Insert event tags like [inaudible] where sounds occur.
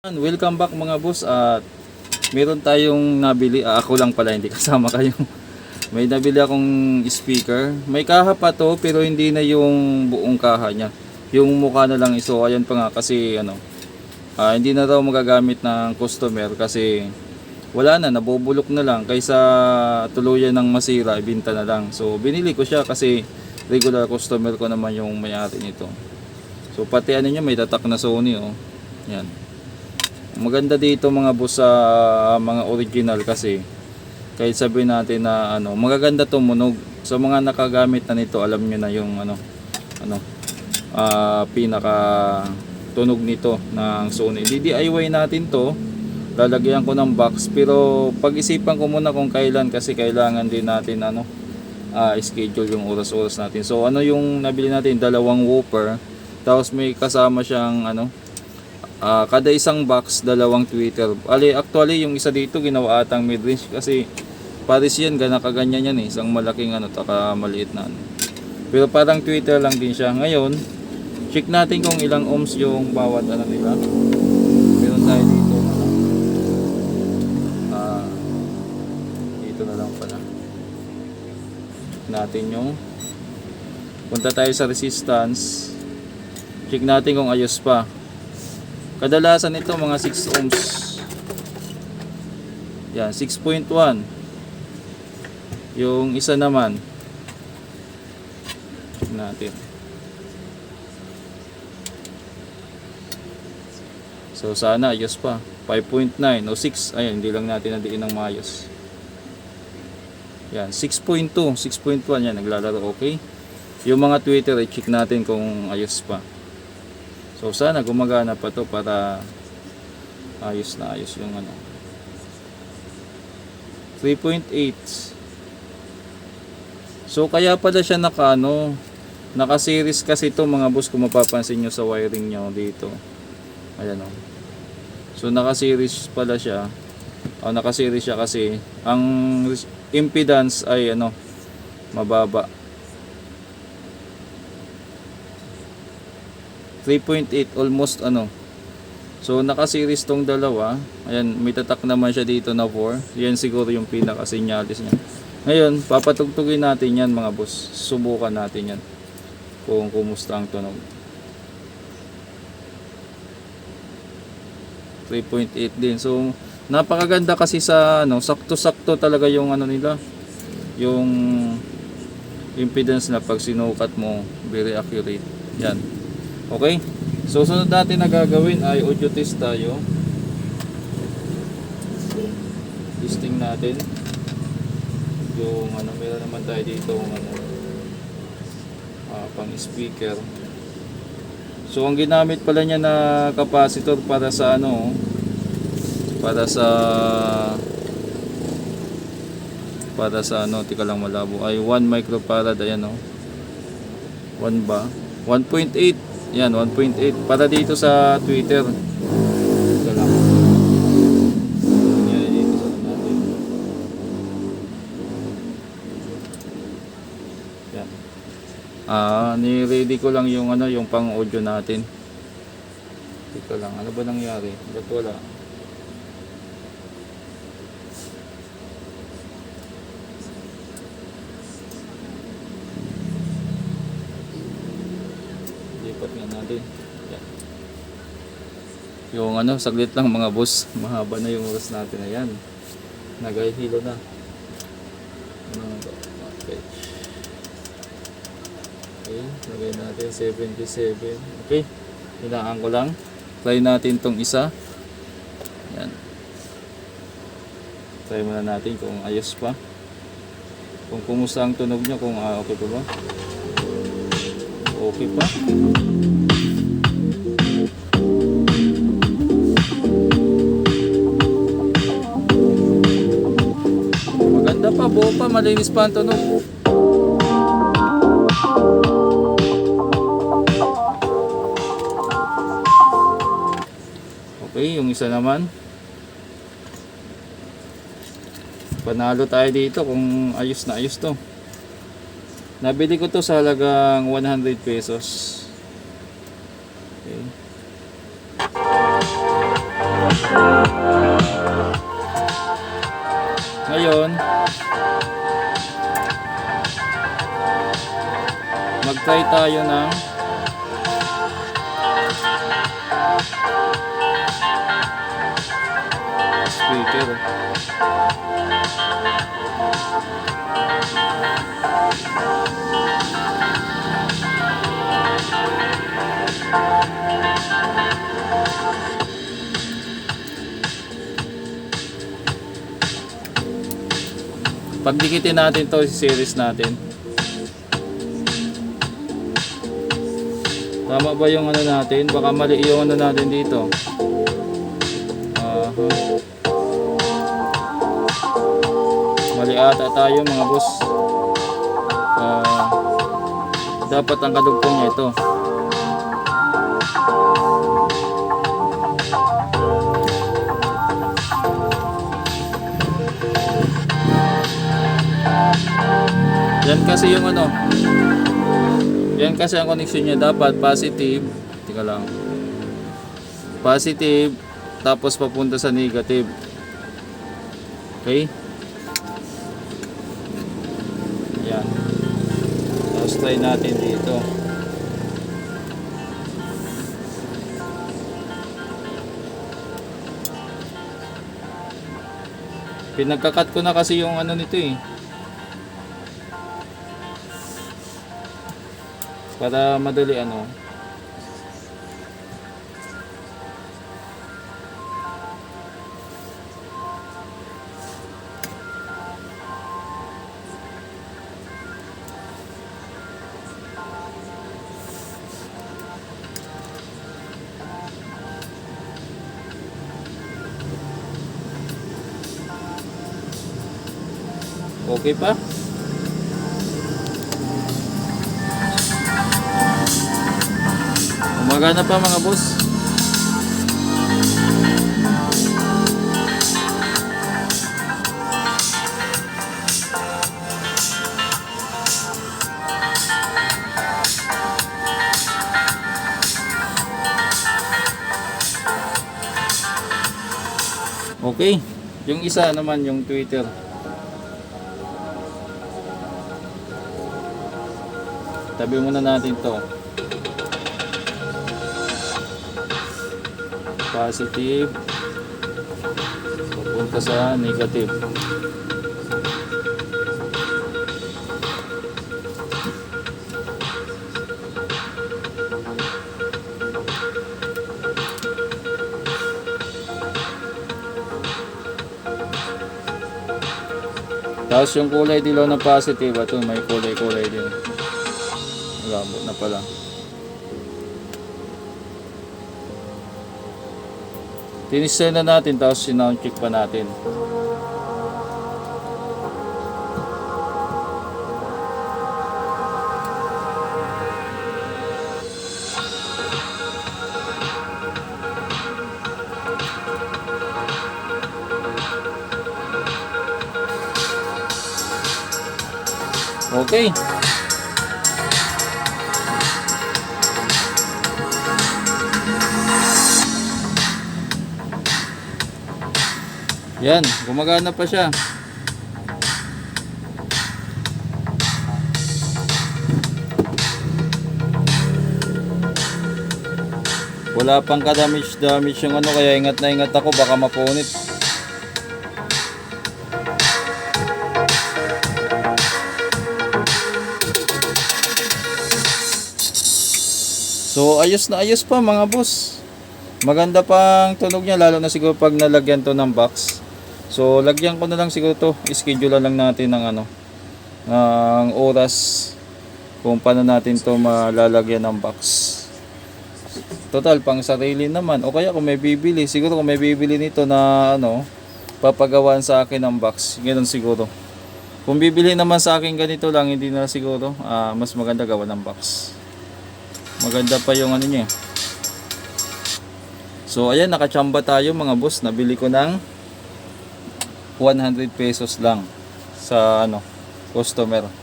Welcome back mga boss at meron tayong nabili, ah, ako lang pala hindi kasama [laughs] kayo. May nabili akong speaker. May kaha pa to pero hindi na yung buong kaha niya. Yung mukha na lang iso. Ayan pa nga kasi ano, ah, hindi na raw magagamit ng customer kasi wala na, nabubulok na lang kaysa tuluyan ng masira, ibinta na lang. So binili ko siya kasi regular customer ko naman yung may-ari nito. So pati ano niya may tatak na Sony oh. Yan. Maganda dito mga boss sa mga original kasi kahit sabihin natin na ano, magaganda tumunog. Sa mga nakagamit na nito, alam niyo na yung ano ano ah pinaka tunog nito ng Sony. DIY natin to. Lalagyan ko ng box pero pag-isipan ko muna kung kailan kasi kailangan din natin ano ah schedule yung oras-oras natin. So ano yung nabili natin dalawang woofer tapos may kasama siyang ano Ah, kada isang box, dalawang tweeter. Ali, actually, yung isa dito ginawa atang mid-range kasi pares yan, gana kaganyan yan eh. Isang malaking ano, taka maliit na ano. Pero parang tweeter lang din siya. Ngayon, check natin kung ilang ohms yung bawat ano nila. Meron tayo dito. Ah, dito na lang pala. Natin yung punta tayo sa resistance. Check natin kung ayos pa. Kadalasan ito mga 6 ohms. Yan, 6.1. Yung isa naman. Natin. So sana ayos pa. 5.9 o 6. Ayun, hindi lang natin nadiin ng maayos. Yan, 6.2, 6.1 yan, naglalaro okay. Yung mga Twitter, i-check natin kung ayos pa. So sana gumagana pa to para ayos na ayos yung ano. 3.8 So kaya pala siya naka ano, naka-series kasi to mga boss kung mapapansin nyo sa wiring nyo dito. Ayan o. So naka-series pala siya. O naka-series siya kasi ang impedance ay ano, mababa. 3.8 almost ano. So naka-series tong dalawa. Ayan, may tatak naman siya dito na 4. Yan siguro yung pinaka-senyalis niya. Ngayon, papatugtugin natin yan mga boss. Subukan natin yan. Kung kumusta ang tunog. 3.8 din. So napakaganda kasi sa ano, sakto-sakto talaga yung ano nila. Yung impedance na pag sinukat mo, very accurate. Yan. Okay? So, sunod natin na gagawin ay audio test tayo. Testing natin. Yung ano, meron naman tayo dito yung ano, ah, pang speaker. So, ang ginamit pala niya na capacitor para sa ano, para sa para sa ano, tika lang malabo, ay 1 microfarad, ayan o. 1 ba? 1.8 yan, 1.8. Para dito sa Twitter. Ito lang. Yan, dito sa natin. Yan. Ah, ni-ready ko lang yung ano, yung pang-audio natin. Ito lang. Ano ba nangyari? Ba't wala? Lipat nga natin. Yan. Yung ano, saglit lang mga boss. Mahaba na yung oras natin. Ayan. Nagahilo na. Ano nga ba? Okay. Okay. Lagay natin 77. Okay. Hinaan ko lang. Try natin tong isa. Yan. Try muna natin kung ayos pa. Kung kumusta ang tunog nyo. Kung ah, okay pa ba. Okay pa. Maganda pa, buo pa, malinis pa ang tunog. Okay, yung isa naman. Panalo tayo dito kung ayos na ayos to. Nabili ko to sa halagang 100 pesos. Okay. Ngayon, mag-try tayo ng speaker. Pagdikitin natin to series natin. Tama ba yung ano natin? Baka mali yung ano natin dito. Aha. Mali ata tayo mga boss. Ah, dapat ang kadugtong niya ito. Kasi yung ano. Yan kasi ang connection niya dapat positive. Tika lang. Positive tapos papunta sa negative. Okay? Yan. Tapos try natin dito. Pinagkakat ko na kasi yung ano nito eh. Para madali ano. Okay pa? Umaga na pa mga boss. Okay. Yung isa naman yung Twitter. Tabi muna natin to. Positive. Papunta sa negative. Tapos yung kulay dilaw na positive ito may kulay kulay din labo na pala Tinisay na natin tapos sinound check pa natin. Okay. Yan, gumagana pa siya. Wala pang ka-damage damage yung ano kaya ingat na ingat ako baka mapunit. So ayos na ayos pa mga boss. Maganda pang tunog niya lalo na siguro pag nalagyan to ng box. So lagyan ko na lang siguro to. Schedule lang natin ng ano ng oras kung paano natin to malalagyan ng box. Total pang sarili naman o kaya kung may bibili, siguro kung may bibili nito na ano papagawan sa akin ng box. Ganoon siguro. Kung bibili naman sa akin ganito lang, hindi na siguro ah, mas maganda gawa ng box. Maganda pa yung ano niya. So ayan, nakachamba tayo mga boss. Nabili ko ng 100 pesos lang sa ano, customer.